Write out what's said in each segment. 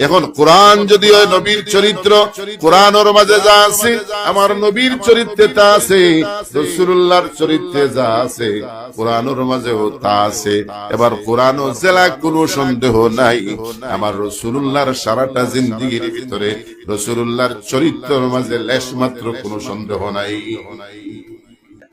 এখন কোরআন যদি ওই নবীর চরিত্র, কোরআনের মাঝে যা আছে, আমার নবীর চরিত্রে তা আছে রসুল্লাহর চরিত্রে যা আছে, কোরআনের মাঝেও তা আছে। এবার কোরআন জেলা কোনো সন্দেহ নাই, আমার রসুল্লাহর সারাটা জিন্দিগির ভিতরে রসুল্লাহর চরিত্রের মাঝে লেশ মাত্র কোনো সন্দেহ নাই।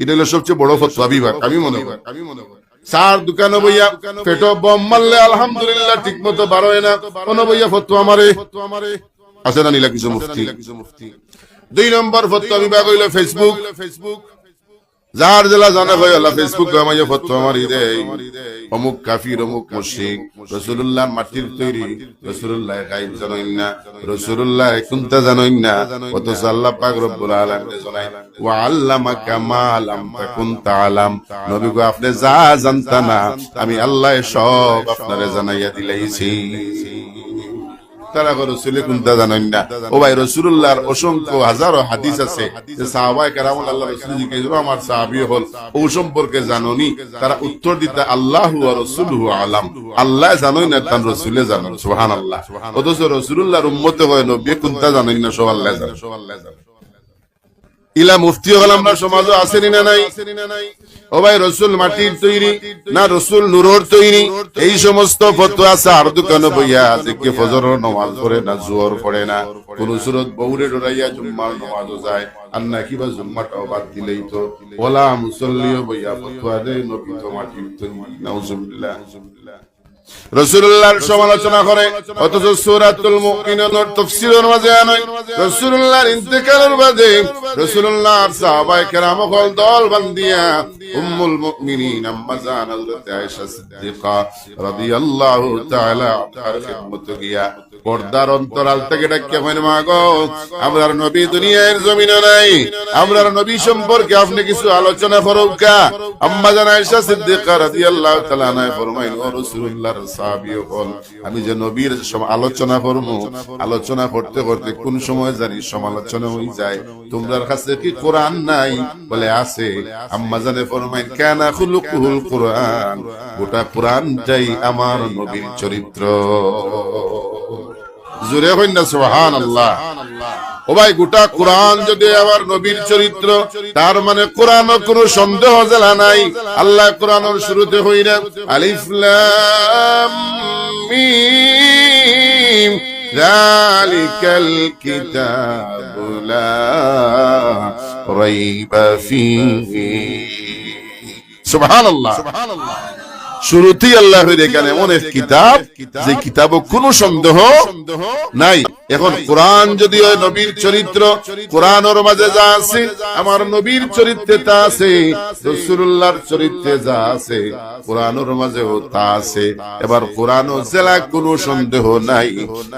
এটা হলো সবচেয়ে বড় ফতোয়া বিভাগ আমি মনে করি। আমি মনে করি। সার দোকানে বইয়া পেটো বম মারলে আলহামদুলিল্লাহ ঠিক মতো বার হয় না। কোন বইয়া ফতোয়া মারে। আছে না নীলা কিছু মুফতি দুই নম্বর ফতোয়া বিভাগ হইল ফেসবুক ফেসবুক যার জেলা জানা হয় আল্লাহ ফেসবুক আমায় ফটো মারি দে অমুক কাফির, অমুক মুশরিক রাসূলুল্লাহ মাটির তৈরি। রাসূলুল্লাহ গায়ব জানেন না রাসূলুল্লাহ কুনতা জানেন না, অথচ আল্লাহ পাক রব্বুল আলামিন জানাই ওয়া আল্লামাকা মা লাম তাকুন তাআলাম। নবী গো, আপনি যা জানতা না, আমি আল্লাহ সব আপনারে জানাইয়া দিলাইছি। তারা রসুলে কুন্তা জানেন না। ও ভাই রসুল্লাহর অসংখ্য হাজারো হাদিস আছে। যে সাহাবাই কারামুল আল্লাহ রসুল জিজ্ঞেস আমার সাহাবি হল? ও সম্পর্কে জাননি। তারা উত্তর দিতে, আল্লাহু আর রসুলহু আলাম। আল্লাহ জানোই না, তার রসুলে জানেন। সুহান আল্লাহ অথচ রসুল্লাহর উম্মতে হয় নবী কুন্তা জানেন না, সব আল্লাহ জানেন ইলা মুফতি হল আমরা, সমাজও আসেনি না নাই? ও ভাই, রসুল মাটির তৈরি না রসুল নুরোর তৈরি? এই সমস্ত ফতোয়া সার দোকানে বইয়া যে ফজর নমাজ পড়ে না জোয়ার পড়ে না, কোন সুরত বউরে ডরাইয়া জুম্মার নমাজও যায়, আর না কিবা জুম্মাটাও বাদ দিলেই তো। ওলা মুসল্লিও বইয়া ফতোয়া দেয়, নবী তো মাটির তৈরি, নাউজুবিল্লাহ। রসুল্লাহর সমালোচনা করে, অথচ সূরাতুল মুমিনুনের তাফসীরের মাঝে আনয় রসুল্লাহর ইন্তেকালের বাদে রসুল্লাহর সাহাবায়ে কেরাম কল দল বান্দিয়া উম্মুল মুমিনিন আম্মা জান হযরত আয়েশা সিদ্দিকা রাদিয়াল্লাহু তাআলা তার খিদমত গিয়া পর্দার অন্তরাল থেকে ডাকে হয় মা গো আমরার নবী দুনিয়ার জমিনে নাই। আমরার নবী সম্পর্কে আপনি কিছু আলোচনা করুক আম্মা জান আয়েশা সিদ্দিকা রাদিয়াল্লাহু তাআলা ফরমাইল, ও রাসূলুল্লাহর সাহাবী হল আমি যে নবীর আলোচনা করব, আলোচনা করতে করতে কোন সময় জানি সমালোচনা হয়ে যায়। তোমরার কাছে কি কোরআন নাই? বলে, আছে। আম্মা জানে ফরমাইল, কানা খুলুকুল কোরআন? গোটা কোরআনটাই আমার নবীর চরিত্র। জুড়ে হইন না সুবহান আল্লাহ ও ভাই গোটা কোরআন যদি আমার নবীর চরিত্র তার মানে কোরআন কোনো সন্দেহ জেলা নাই আল্লাহ কোরআনের শুরুতে হই না আলিফ লাম মিম ذلك الكتاب لا ريب فيه سبحان الله শুরুতেই আল্লাহ এখানে এমন এক কিতাব, যে কিতাব কোনো সন্দেহ নাই। এখন কোরআন যদি নবীর চরিত্র, কোরআনের মাঝে যা আছে, আমার নবীর চরিত্রে তা আছে রসুল্লাহর চরিত্রে যা আছে, কোরআনের মাঝেও তা আছে। এবার কোরআন জেলা কোনো সন্দেহ নাই।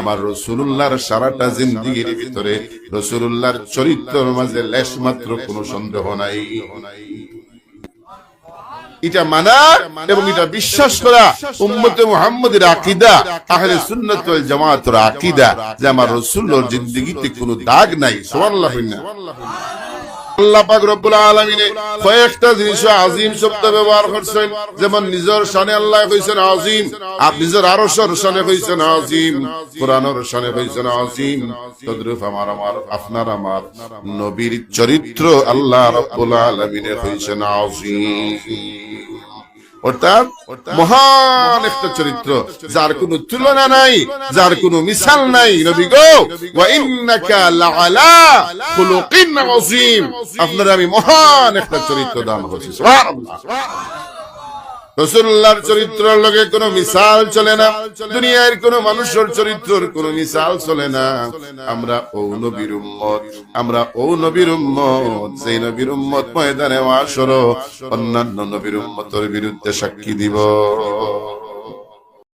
আমার রসুল্লাহর সারাটা জিন্দিগির ভিতরে রসুল্লাহর চরিত্রের মাঝে লেশ মাত্র কোনো সন্দেহ নাই। এটা মানা এবং এটা বিশ্বাস করা উম্মতে মুহাম্মদের আকিদা, আহলে সুন্নাত ওয়াল জামাতের আকিদা যে আমার রাসূলুর জিন্দেগিতে কোনো দাগ নাই, সুবহানাল্লাহ না। আল্লাহ পাক রব্বুল আলামিন কয়েকটা জিনিস আজিম শব্দ ব্যবহার করছেন। যেমন নিজের শানে আল্লাহ কইছেন আজিম, আর নিজের আরশের শানে কইছেন আজিম, কোরআনের শানে কইছেন আমার আমার, আপনার, আমার, নবীর চরিত্র আল্লাহ রব্বুল আলামিন কইছেন আজিম। অর্থাৎ মহান একটা চরিত্র, যার কোনো তুলনা নাই, যার কোনো মিশাল নাই, নবী গো। আপনার আমি মহান একটা চরিত্র দান করছি রসুল্লাহর চরিত্রের লগে কোনো মিসাল চলে না। দুনিয়ার কোনো মানুষের চরিত্রের কোনো মিসাল চলে না। আমরা ও নবীর উম্মত, আমরা ও নবীর উম্মত সেই নবীর উম্মত ময়দানে আসর অন্যান্য নবীর বিরুদ্ধে সাক্ষী দিব।